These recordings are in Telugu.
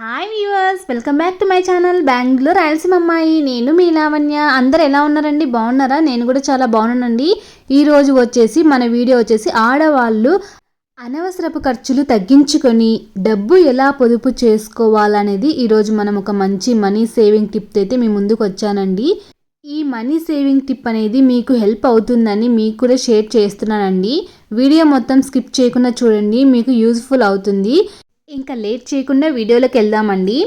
Hi viewers welcome back to my channel Bengaluru Rayalaseema అమ్మాయి నేను మీ లావణ్య అందరు ఎలా ఉన్నారండి? బాగున్నారా? నేను కూడా చాలా బాగున్నానండి. ఈరోజు వచ్చేసి మన వీడియో వచ్చేసి ఆడవాళ్ళు అనవసరపు ఖర్చులు తగ్గించుకొని డబ్బు ఎలా పొదుపు చేసుకోవాలనేది ఈరోజు మనం ఒక మంచి మనీ సేవింగ్ టిప్ అయితే మీ ముందుకు వచ్చానండి. ఈ మనీ సేవింగ్ టిప్ అనేది మీకు హెల్ప్ అవుతుందని మీకు కూడా షేర్ చేస్తున్నానండి. వీడియో మొత్తం స్కిప్ చేయకుండా చూడండి మీకు యూజ్ఫుల్ అవుతుంది. ఇంకా లేట్ చేయకుండా వీడియోలోకి వెళ్దామండి.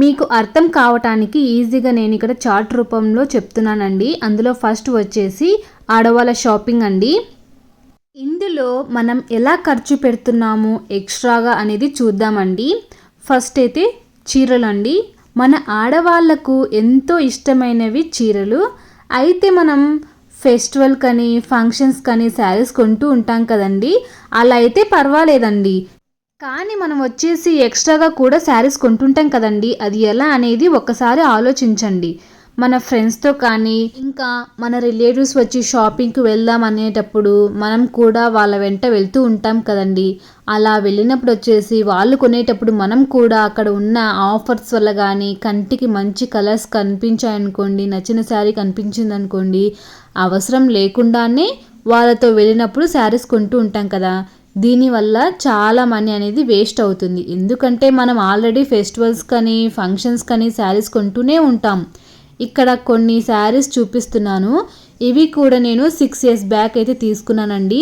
మీకు అర్థం కావటానికి ఈజీగా నేను ఇక్కడ చార్ట్ రూపంలో చెప్తున్నానండి. అందులో ఫస్ట్ వచ్చేసి ఆడవాళ్ళ షాపింగ్ అండి. ఇందులో మనం ఎలా ఖర్చు పెడుతున్నాము ఎక్స్ట్రాగా అనేది చూద్దామండి. ఫస్ట్ అయితే చీరలు అండి మన ఆడవాళ్ళకు ఎంతో ఇష్టమైనవి చీరలు. అయితే మనం ఫెస్టివల్ కానీ ఫంక్షన్స్ కానీ శారీస్ కొంటూ ఉంటాం కదండి. అలా అయితే పర్వాలేదండి. కానీ మనం వచ్చేసి ఎక్స్ట్రాగా కూడా శారీస్ కొంటుంటాం కదండి. అది ఎలా అనేది ఒక్కసారి ఆలోచించండి. మన ఫ్రెండ్స్తో కానీ ఇంకా మన రిలేటివ్స్ వచ్చి షాపింగ్కి వెళ్దాం అనేటప్పుడు మనం కూడా వాళ్ళ వెంట వెళ్తూ ఉంటాం కదండి. అలా వెళ్ళినప్పుడు వచ్చేసి వాళ్ళు కొనేటప్పుడు మనం కూడా అక్కడ ఉన్న ఆఫర్స్ వల్ల కానీ కంటికి మంచి కలర్స్ కనిపించాయనుకోండి నచ్చిన శారీ కనిపించింది అనుకోండి అవసరం లేకుండానే వాళ్ళతో వెళ్ళినప్పుడు శారీస్ కొంటూ ఉంటాం కదా. దీనివల్ల చాలా మనీ అనేది వేస్ట్ అవుతుంది. ఎందుకంటే మనం ఆల్రెడీ ఫెస్టివల్స్ కానీ ఫంక్షన్స్ కానీ శారీస్ కొంటూనే ఉంటాం. ఇక్కడ కొన్ని శారీస్ చూపిస్తున్నాను. ఇవి కూడా నేను సిక్స్ ఇయర్స్ బ్యాక్ అయితే తీసుకున్నానండి.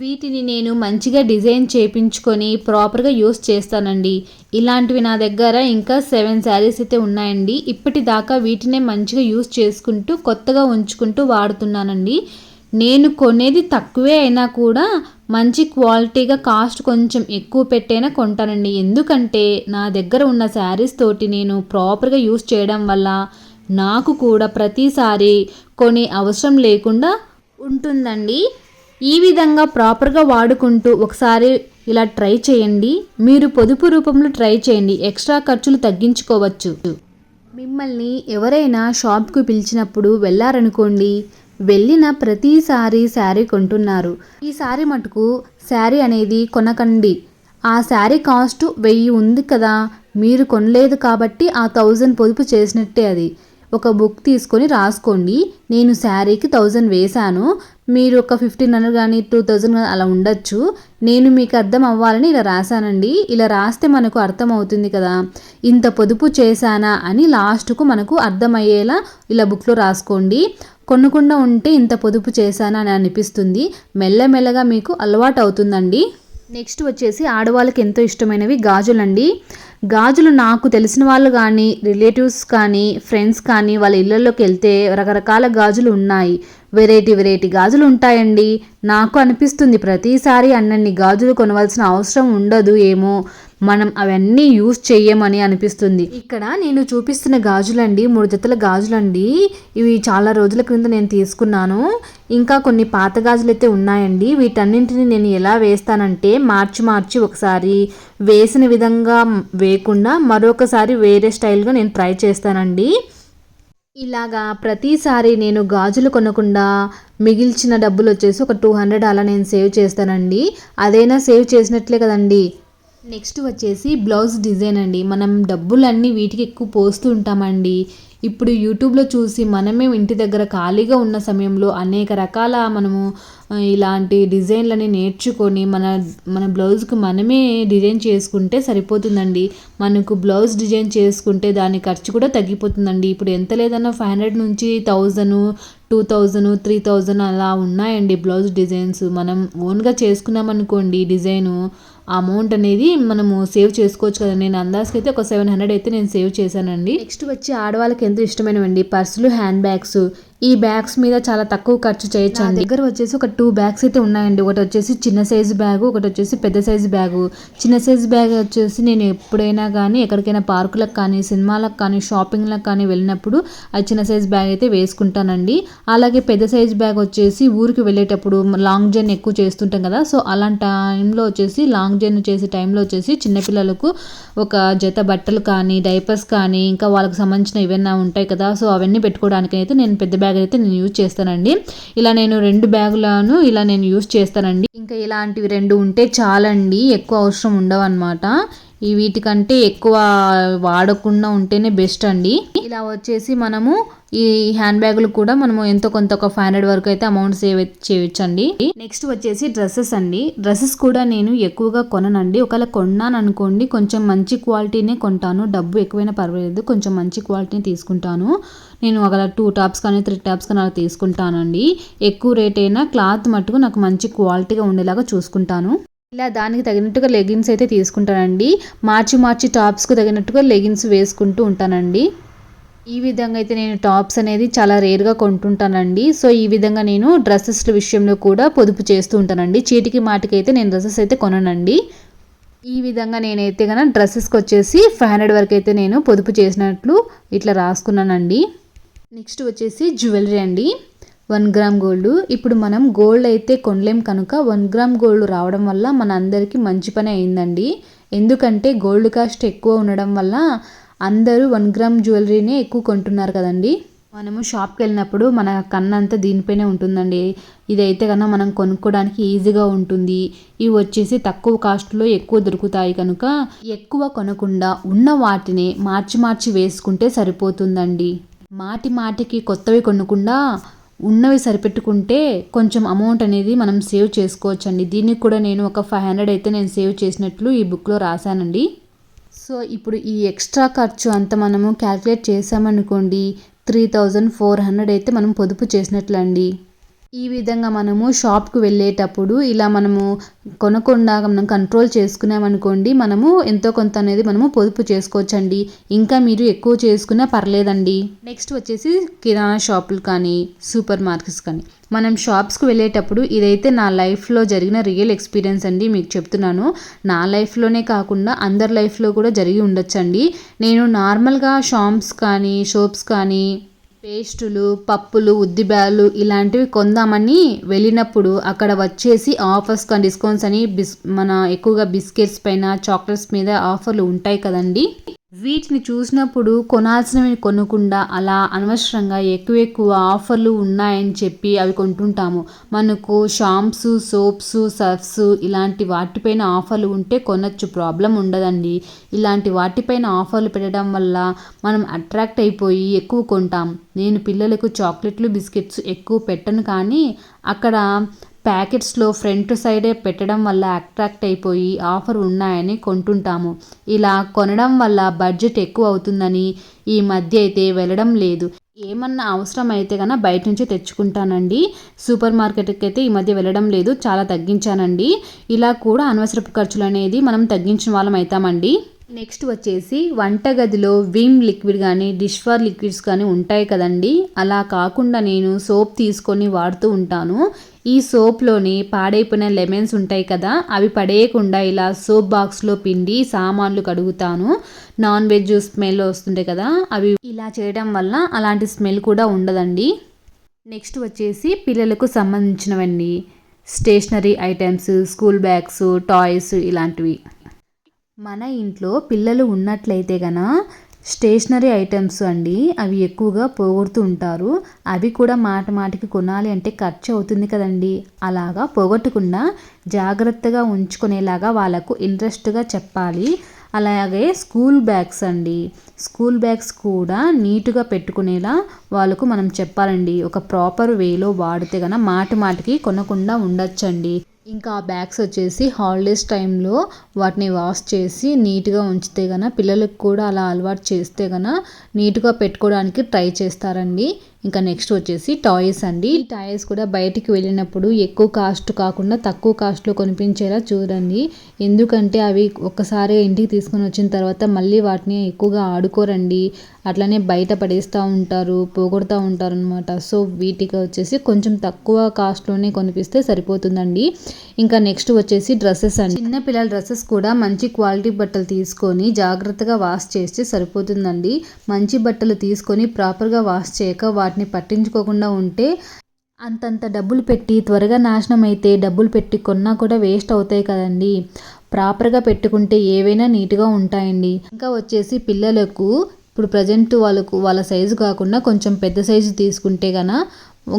వీటిని నేను మంచిగా డిజైన్ చేయించుకొని ప్రాపర్గా యూస్ చేస్తానండి. ఇలాంటివి నా దగ్గర ఇంకా సెవెన్ శారీస్ అయితే ఉన్నాయండి. ఇప్పటిదాకా వీటినే మంచిగా యూస్ చేసుకుంటూ కొత్తగా ఉంచుకుంటూ వాడుతున్నానండి. నేను కొనేది తక్కువే అయినా కూడా మంచి క్వాలిటీగా కాస్ట్ కొంచెం ఎక్కువ పెట్టైనా కొంటానండి. ఎందుకంటే నా దగ్గర ఉన్న శారీస్ తోటి నేను ప్రాపర్గా యూస్ చేయడం వల్ల నాకు కూడా ప్రతిసారి కొనే అవసరం లేకుండా ఉంటుందండి. ఈ విధంగా ప్రాపర్గా వాడుకుంటూ ఒకసారి ఇలా ట్రై చేయండి. మీరు పొదుపు రూపంలో ట్రై చేయండి. ఎక్స్ట్రా ఖర్చులు తగ్గించుకోవచ్చు. మిమ్మల్ని ఎవరైనా షాప్కు పిలిచినప్పుడు వెళ్ళారనుకోండి వెళ్ళిన ప్రతిసారి శారీ కొంటున్నారు. ఈ శారీ మటుకు శారీ అనేది కొనకండి. ఆ శారీ కాస్ట్ వెయ్యి ఉంది కదా మీరు కొనలేదు కాబట్టి ఆ థౌజండ్ పొదుపు చేసినట్టే అది. ఒక బుక్ తీసుకొని రాసుకోండి. నేను శారీకి థౌజండ్ వేశాను. మీరు ఒక ఫిఫ్టీన్ హండ్రెడ్ కానీ టూ థౌజండ్ కానీ అలా ఉండొచ్చు. నేను మీకు అర్థం అవ్వాలని ఇలా రాశానండి. ఇలా రాస్తే మనకు అర్థం అవుతుంది కదా. ఇంత పొదుపు చేశానా అని లాస్ట్కు మనకు అర్థమయ్యేలా ఇలా బుక్లో రాసుకోండి. కొనకుండా ఉంటే ఇంత పొదుపు చేశానా అని అనిపిస్తుంది. మెల్లమెల్లగా మీకు అలవాటు అవుతుందండి నెక్స్ట్ వచ్చేసి ఆడవాళ్ళకి ఎంతో ఇష్టమైనవి గాజులండి. గాజులు నాకు తెలిసిన వాళ్ళు కానీ రిలేటివ్స్ కానీ ఫ్రెండ్స్ కానీ వాళ్ళ ఇళ్ళల్లోకి వెళ్తే రకరకాల గాజులు ఉన్నాయి. వెరైటీ వెరైటీ గాజులు ఉంటాయండి. నాకు అనిపిస్తుంది ప్రతిసారి అన్నన్ని గాజులు కొనవలసిన అవసరం ఉండదు ఏమో. మనం అవన్నీ యూస్ చెయ్యమని అనిపిస్తుంది. ఇక్కడ నేను చూపిస్తున్న గాజులండి మూడు జతల గాజులండి. ఇవి చాలా రోజుల క్రింద నేను తీసుకున్నాను. ఇంకా కొన్ని పాత గాజులు అయితే ఉన్నాయండి. వీటన్నింటిని నేను ఎలా వేస్తానంటే మార్చి మార్చి ఒకసారి వేసిన విధంగా వేయకుండా మరొకసారి వేరే స్టైల్గా నేను ట్రై చేస్తానండి. ఇలాగా ప్రతిసారి నేను గాజులు కొనకుండా మిగిల్చిన డబ్బులు వచ్చేసి ఒక టూ హండ్రెడ్ అలా నేను సేవ్ చేస్తానండి. అదైనా సేవ్ చేసినట్లే కదండి. నెక్స్ట్ వచ్చేసి బ్లౌజ్ డిజైన్ అండి. మనం డబ్బులన్నీ వీటికి ఎక్కువ పోస్తూ ఉంటామండి. ఇప్పుడు యూట్యూబ్లో చూసి మనమే ఇంటి దగ్గర ఖాళీగా ఉన్న సమయంలో అనేక రకాల మనము ఇలాంటి డిజైన్లని నేర్చుకొని మన మన బ్లౌజ్కి మనమే డిజైన్ చేసుకుంటే సరిపోతుందండి. మనకు బ్లౌజ్ డిజైన్ చేసుకుంటే దాని ఖర్చు కూడా తగ్గిపోతుందండి. ఇప్పుడు ఎంత లేదన్నా ఫైవ్ హండ్రెడ్ నుంచి thousand two thousand three thousand అలా ఉన్నాయండి బ్లౌజ్ డిజైన్స్. మనం ఓన్గా చేసుకున్నామనుకోండి డిజైను అమౌంట్ అనేది మనము సేవ్ చేసుకోవచ్చు కదా. నేను అందాజకి అయితే ఒక సెవెన్ హండ్రెడ్ అయితే నేను సేవ్ చేశానండి. నెక్స్ట్ వచ్చి ఆడవాళ్ళకి ఎంతో ఇష్టమైనవండి పర్సులు హ్యాండ్ బ్యాగ్స్. ఈ బ్యాగ్స్ మీద చాలా తక్కువ ఖర్చు చేయొచ్చు అండి. దగ్గర వచ్చేసి ఒక టూ బ్యాగ్స్ అయితే ఉన్నాయండి. ఒకటి వచ్చేసి చిన్న సైజు బ్యాగ్ ఒకటి వచ్చేసి పెద్ద సైజు బ్యాగు చిన్న సైజు బ్యాగ్ వచ్చేసి నేను ఎప్పుడైనా కానీ ఎక్కడికైనా పార్కులకు కానీ సినిమాలకు కానీ షాపింగ్లకు కానీ వెళ్ళినప్పుడు ఆ చిన్న సైజు బ్యాగ్ అయితే వేసుకుంటానండి. అలాగే పెద్ద సైజు బ్యాగ్ వచ్చేసి ఊరికి వెళ్ళేటప్పుడు లాంగ్ జర్నీ ఎక్కువ చేస్తుంటాం కదా సో అలాంటి టైంలో వచ్చేసి లాంగ్ జర్నీ చేసే టైంలో వచ్చేసి చిన్నపిల్లలకు ఒక జత బట్టలు కానీ డైపర్స్ కానీ ఇంకా వాళ్ళకి సంబంధించిన ఏవైనా ఉంటాయి కదా సో అవన్నీ పెట్టుకోవడానికి అయితే నేను పెద్ద బ్యాగ్ అయితే నేను యూజ్ చేస్తానండి. ఇలా నేను రెండు బ్యాగులను ఇలా నేను యూజ్ చేస్తానండి. ఇంకా ఇలాంటివి రెండు ఉంటే చాలండి ఎక్కువ అవసరం ఉండవు అనమాట ఈ వీటికంటే ఎక్కువ వాడకుండా ఉంటేనే బెస్ట్ అండి. ఇలా వచ్చేసి మనము ఈ హ్యాండ్ బ్యాగులు కూడా మనము ఎంతో కొంత ఒక ఫైవ్ హండ్రెడ్ వరకు అయితే అమౌంట్ సేవ్ చేయొచ్చండి. నెక్స్ట్ వచ్చేసి డ్రెస్సెస్ అండి. డ్రెస్సెస్ కూడా నేను ఎక్కువగా కొననండి. ఒకవేళ కొన్నాను అనుకోండి కొంచెం మంచి క్వాలిటీనే కొంటాను. డబ్బు ఎక్కువైనా పర్వాలేదు కొంచెం మంచి క్వాలిటీని తీసుకుంటాను. నేను ఒకవేళ టూ టాప్స్ కానీ త్రీ టాప్స్ కానీ అలా తీసుకుంటానండి. ఎక్కువ రేట్ అయినా క్లాత్ మట్టుకు నాకు మంచి క్వాలిటీగా ఉండేలాగా చూసుకుంటాను. ఇలా దానికి తగినట్టుగా లెగిన్స్ అయితే తీసుకుంటానండి. మార్చి మార్చి టాప్స్కు తగినట్టుగా లెగిన్స్ వేసుకుంటూ ఉంటానండి. ఈ విధంగా అయితే నేను టాప్స్ అనేది చాలా రేర్గా కొంటుంటానండి. సో ఈ విధంగా నేను డ్రెస్సెస్ విషయంలో కూడా పొదుపు చేస్తూ ఉంటానండి. చీటికి మాటికి అయితే నేను డ్రెస్సెస్ అయితే కొననండి. ఈ విధంగా నేనైతే కనుక డ్రెస్సెస్కి వచ్చేసి ఫైవ్ హండ్రెడ్ వరకు అయితే నేను పొదుపు చేసినట్లు ఇట్లా రాసుకున్నానండి. నెక్స్ట్ వచ్చేసి జ్యువెలరీ అండి. One gram gold. ఇప్పుడు మనం గోల్డ్ అయితే కొనలేం కనుక వన్ గ్రామ్ గోల్డ్ రావడం వల్ల మన అందరికీ మంచి పని అయిందండి. ఎందుకంటే గోల్డ్ కాస్ట్ ఎక్కువ ఉండడం వల్ల అందరూ వన్ గ్రామ్ జ్యువెలరీనే ఎక్కువ కొంటున్నారు కదండి. మనము షాప్కి వెళ్ళినప్పుడు మన కన్నంతా దీనిపైనే ఉంటుందండి. ఇదైతే కన్నా మనం కొనుక్కోవడానికి ఈజీగా ఉంటుంది. ఇవి వచ్చేసి తక్కువ కాస్ట్లో ఎక్కువ దొరుకుతాయి కనుక ఎక్కువ కొనకుండా ఉన్న వాటిని మార్చి మార్చి వేసుకుంటే సరిపోతుందండి. మాటి మాటికి కొత్తవి కొనకుండా ఉన్నవి సరిపెట్టుకుంటే కొంచెం అమౌంట్ అనేది మనం సేవ్ చేసుకోవచ్చండి. దీనికి కూడా నేను ఒక ఫైవ్ హండ్రెడ్ అయితే నేను సేవ్ చేసినట్లు ఈ బుక్లో రాశానండి. సో ఇప్పుడు ఈ ఎక్స్ట్రా ఖర్చు అంత మనము క్యాల్కులేట్ చేసామనుకోండి త్రీ థౌజండ్ ఫోర్ హండ్రెడ్ అయితే మనం పొదుపు చేసినట్లు అండి ఈ విధంగా మనము షాప్కి వెళ్ళేటప్పుడు ఇలా మనము కొనకుండా మనం కంట్రోల్ చేసుకున్నామనుకోండి మనము ఎంతో కొంత అనేది మనము పొదుపు చేసుకోవచ్చండి. ఇంకా మీరు ఎక్కువ చేసుకున్నా పర్లేదండి. నెక్స్ట్ వచ్చేసి కిరాణా షాపులు కానీ సూపర్ మార్కెట్స్ కానీ. మనం షాప్స్కి వెళ్ళేటప్పుడు ఇదైతే నా లైఫ్లో జరిగిన రియల్ ఎక్స్పీరియన్స్ అండి మీకు చెప్తున్నాను. నా లైఫ్లోనే కాకుండా అందరి లైఫ్లో కూడా జరిగి ఉండొచ్చండి. నేను నార్మల్గా షాప్స్ కానీ షోప్స్ కానీ పేస్టులు పప్పులు ఉద్దిబ్యాలు ఇలాంటివి కొందామని వెళ్ళినప్పుడు అక్కడ వచ్చేసి ఆఫర్స్ కానీ డిస్కౌంట్స్ అని బిస్ మన ఎక్కువగా బిస్కెట్స్ పైన చాక్లెట్స్ మీద ఆఫర్లు ఉంటాయి కదండి. వీటిని చూసినప్పుడు కొనాల్సినవి కొనకుండా అలా అనవసరంగా ఎక్కువ ఎక్కువ ఆఫర్లు ఉన్నాయని చెప్పి అవి కొంటుంటాము. మనకు షాంప్స్ సోప్స్ సర్ఫ్స్ ఇలాంటి వాటిపైన ఆఫర్లు ఉంటే కొనచ్చు. ప్రాబ్లం ఉండదండి. ఇలాంటి వాటిపైన ఆఫర్లు పెట్టడం వల్ల మనం అట్రాక్ట్ అయిపోయి ఎక్కువ కొంటాం. నేను పిల్లలకు చాక్లెట్లు బిస్కెట్స్ ఎక్కువ పెట్టను కానీ అక్కడ ప్యాకెట్స్లో ఫ్రంట్ సైడే పెట్టడం వల్ల అట్రాక్ట్ అయిపోయి ఆఫర్ ఉన్నాయని కొంటుంటాము. ఇలా కొనడం వల్ల బడ్జెట్ ఎక్కువ అవుతుందని ఈ మధ్య అయితే వెళ్ళడం లేదు. ఏమన్నా అవసరం అయితే కనుక బయట నుంచి తెచ్చుకుంటానండి. సూపర్ మార్కెట్కి అయితే ఈ మధ్య వెళ్ళడం లేదు చాలా తగ్గించానండి. ఇలా కూడా అనవసరపు ఖర్చులు అనేది మనం తగ్గించిన వాళ్ళం అవుతామండి నెక్స్ట్ వచ్చేసి వంటగదిలో విమ్ లిక్విడ్ కానీ డిష్ వార్ లిక్విడ్స్ కానీ ఉంటాయి కదండి. అలా కాకుండా నేను సోప్ తీసుకొని వాడుతూ ఉంటాను. ఈ సోప్లోని పాడైపోయిన లెమన్స్ ఉంటాయి కదా అవి పడేయకుండా ఇలా సోప్ బాక్స్లో పిండి సామాన్లు కడుగుతాను. నాన్ వెజ్ స్మెల్ వస్తుంటాయి కదా అవి ఇలా చేయడం వల్ల అలాంటి స్మెల్ కూడా ఉండదండి. నెక్స్ట్ వచ్చేసి పిల్లలకు సంబంధించినవండి stationery items school bags toys ఇలాంటివి. మన ఇంట్లో పిల్లలు ఉన్నట్లయితే గన స్టేషనరీ ఐటమ్స్ అండి. అవి ఎక్కువగా పోగొడుతూ ఉంటారు. అవి కూడా మాట మాటికి కొనాలి అంటే ఖర్చు అవుతుంది కదండి. అలాగా పోగొట్టకుండా జాగ్రత్తగా ఉంచుకునేలాగా వాళ్ళకు ఇంట్రెస్ట్గా చెప్పాలి. అలాగే స్కూల్ బ్యాగ్స్ అండి. స్కూల్ బ్యాగ్స్ కూడా నీట్గా పెట్టుకునేలా వాళ్ళకు మనం చెప్పాలండి. ఒక ప్రాపర్ వేలో వాడితే కనుక మాటి మాటికి కొనకుండా ఉండొచ్చండి. ఇంకా ఆ బ్యాగ్స్ వచ్చేసి హాలిడేస్ టైంలో వాటిని వాష్ చేసి నీట్గా ఉంచితే కనుక పిల్లలకు కూడా అలా అలవాటు చేస్తే కనుక నీట్గా పెట్టుకోవడానికి ట్రై చేస్తారండి. ఇంకా నెక్స్ట్ వచ్చేసి టాయ్స్ అండి. ఈ టాయ్స్ కూడా బయటికి వెళ్ళినప్పుడు ఎక్కువ కాస్ట్ కాకుండా తక్కువ కాస్ట్లో కొనిపించేలా చూడండి. ఎందుకంటే అవి ఒక్కసారి ఇంటికి తీసుకొని వచ్చిన తర్వాత మళ్ళీ వాటిని ఎక్కువగా ఆడుకోరండి. అట్లనే బయట పడేస్తూ ఉంటారు పోగొడుతూ ఉంటారు అనమాట సో వీటికి వచ్చేసి కొంచెం తక్కువ కాస్ట్లోనే కొనిపిస్తే సరిపోతుందండి. ఇంకా నెక్స్ట్ వచ్చేసి డ్రెస్సెస్ అండి. చిన్న పిల్లల డ్రెస్సెస్ కూడా మంచి క్వాలిటీ బట్టలు తీసుకొని జాగ్రత్తగా వాష్ చేస్తే సరిపోతుందండి. మంచి బట్టలు తీసుకొని ప్రాపర్గా వాష్ చేయక వాటి వాటిని పట్టించుకోకుండా ఉంటే అంతంత డబ్బులు పెట్టి త్వరగా నాశనం అయితే డబ్బులు పెట్టి కొన్నా కూడా వేస్ట్ అవుతాయి కదండి. ప్రాపర్గా పెట్టుకుంటే ఏవైనా నీట్గా ఉంటాయండి. ఇంకా వచ్చేసి పిల్లలకు ఇప్పుడు ప్రజెంట్ వాళ్ళకు వాళ్ళ సైజు కాకుండా కొంచెం పెద్ద సైజు తీసుకుంటే గన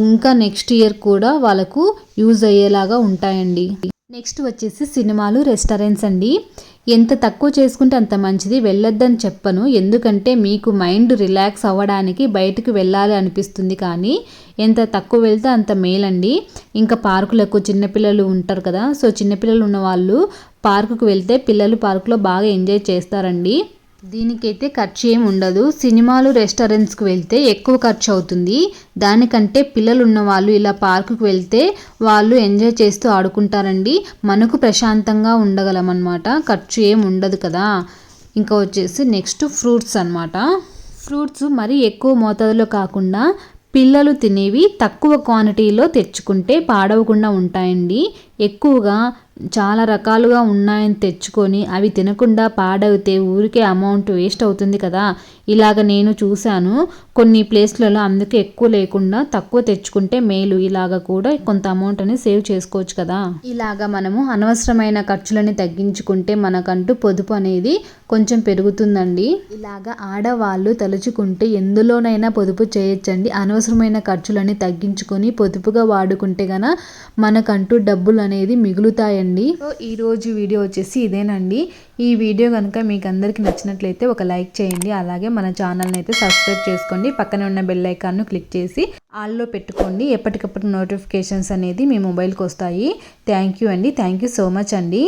ఇంకా నెక్స్ట్ ఇయర్ కూడా వాళ్ళకు యూజ్ అయ్యేలాగా ఉంటాయండి. నెక్స్ట్ వచ్చేసి సినిమాలు రెస్టారెంట్స్ అండి. ఎంత తక్కువ చేసుకుంటే అంత మంచిది వెళ్ళొద్దని చెప్పను. ఎందుకంటే మీకు మైండ్ రిలాక్స్ అవ్వడానికి బయటకు వెళ్ళాలి అనిపిస్తుంది కానీ ఎంత తక్కువ వెళ్తే అంత మేలండి. ఇంకా పార్కులకు చిన్నపిల్లలు ఉంటారు కదా సో చిన్నపిల్లలు ఉన్న వాళ్ళు పార్కుకు వెళ్తే పిల్లలు పార్కులో బాగా ఎంజాయ్ చేస్తారండి. దీనికైతే ఖర్చు ఏమి ఉండదు. సినిమాలు రెస్టారెంట్స్కి వెళ్తే ఎక్కువ ఖర్చు అవుతుంది. దానికంటే పిల్లలు ఉన్నవాళ్ళు ఇలా పార్కుకు వెళ్తే వాళ్ళు ఎంజాయ్ చేస్తూ ఆడుకుంటారండి. మనకు ప్రశాంతంగా ఉండగలం అనమాట ఖర్చు ఏమి ఉండదు కదా. ఇంకా వచ్చేసి నెక్స్ట్ ఫ్రూట్స్ అనమాట ఫ్రూట్స్ మరీ ఎక్కువ మోతాదులో కాకుండా పిల్లలు తినేవి తక్కువ క్వాంటిటీలో తెచ్చుకుంటే పాడవకుండా ఉంటాయండి. ఎక్కువగా చాలా రకాలుగా ఉన్నాయని తెచ్చుకొని అవి తినకుండా పాడవుతే ఊరికే అమౌంట్ వేస్ట్ అవుతుంది కదా. ఇలాగ నేను చూశాను. కొన్ని ప్లేస్లలో అందుకే ఎక్కువ లేకుండా తక్కువ తెచ్చుకుంటే మేలు. ఇలాగ కూడా కొంత అమౌంట్ అని సేవ్ చేసుకోవచ్చు కదా. ఇలాగ మనము అనవసరమైన ఖర్చులని తగ్గించుకుంటే మనకంటూ పొదుపు అనేది కొంచెం పెరుగుతుందండి. ఇలాగ ఆడవాళ్ళు తలుచుకుంటే ఎందులోనైనా పొదుపు చేయొచ్చండి. అనవసరమైన ఖర్చులని తగ్గించుకొని పొదుపుగా వాడుకుంటే గన మనకంటూ డబ్బులు అనేది మిగులుతాయండి. సో ఈరోజు వీడియో వచ్చేసి ఇదేనండి. ఈ వీడియో కనుక మీకు అందరికీ నచ్చినట్లయితే ఒక లైక్ చేయండి. అలాగే మన ఛానల్ని అయితే సబ్స్క్రైబ్ చేసుకోండి. పక్కనే ఉన్న బెల్ ఐకాన్ను క్లిక్ చేసి ఆల్లో పెట్టుకోండి. ఎప్పటికప్పుడు నోటిఫికేషన్స్ అనేది మీ మొబైల్కి వస్తాయి. థ్యాంక్ యూ అండి. థ్యాంక్ యూ సో మచ్ అండి.